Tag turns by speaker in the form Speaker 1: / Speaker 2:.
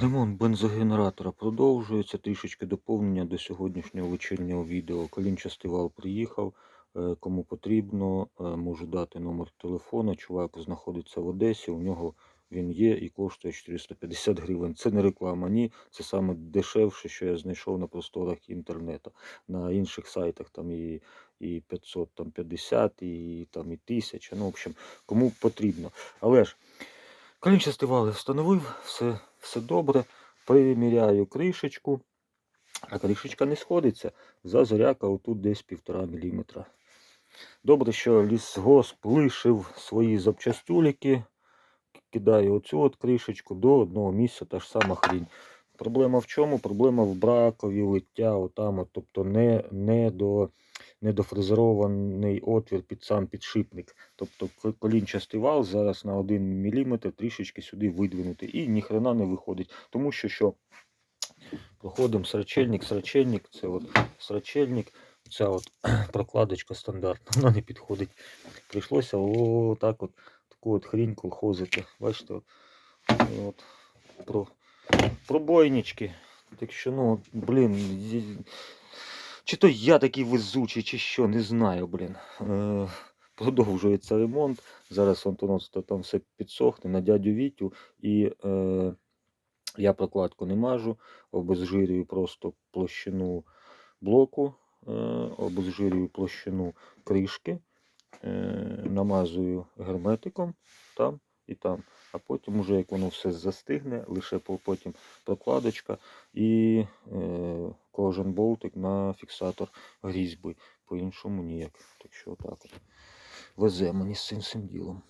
Speaker 1: Ремонт бензогенератора продовжується. Трішечки доповнення до сьогоднішнього вечірнього відео. Колінчастий вал приїхав. Е, Кому потрібно, е, можу дати номер телефона. Чувак знаходиться в Одесі. У нього він є і коштує 450 гривень. Це не реклама, ні. Це саме дешевше, що я знайшов на просторах інтернету. На інших сайтах там і, і 550, і там і 1000. Ну, в общем, кому потрібно. Але ж Колінчастий вал встановив, все, все добре. Приміряю кришечку, а кришечка не сходиться. Зазоряка отут десь 1,5 мм. Добре, що лісгосп лишив свої запчастюліки. Кидаю оцю от кришечку до одного місця, та ж сама хрінь. Проблема в чому? Проблема в бракові лиття, отам, от, тобто не, не до недофрезерований отвір під сам підшипник. Тобто колінчастий вал зараз на 1 мм трішечки сюди видвинутий і ніхрена не виходить. Тому що що проходимо срачельник, срачельник, це от срачельник, ця от прокладочка стандартна, вона не підходить. Прийшлося отак от таку от хрінь колхозити. Бачите, от, от про, пробойнички. Так що, ну, блін, чи то я такий везучий, чи що, не знаю, блін. Е, продовжується ремонт. Зараз Антоновство там все підсохне на дядю Вітю. І е, я прокладку не мажу, обезжирюю просто площину блоку, е, обезжирюю площину кришки, е, намазую герметиком там. А що як воно все застигне, лише потім прокладочка і е, кожен болтик на фіксатор грізьби. По-іншому ніяк. Так що отак от. Везе мені з цим цим ділом.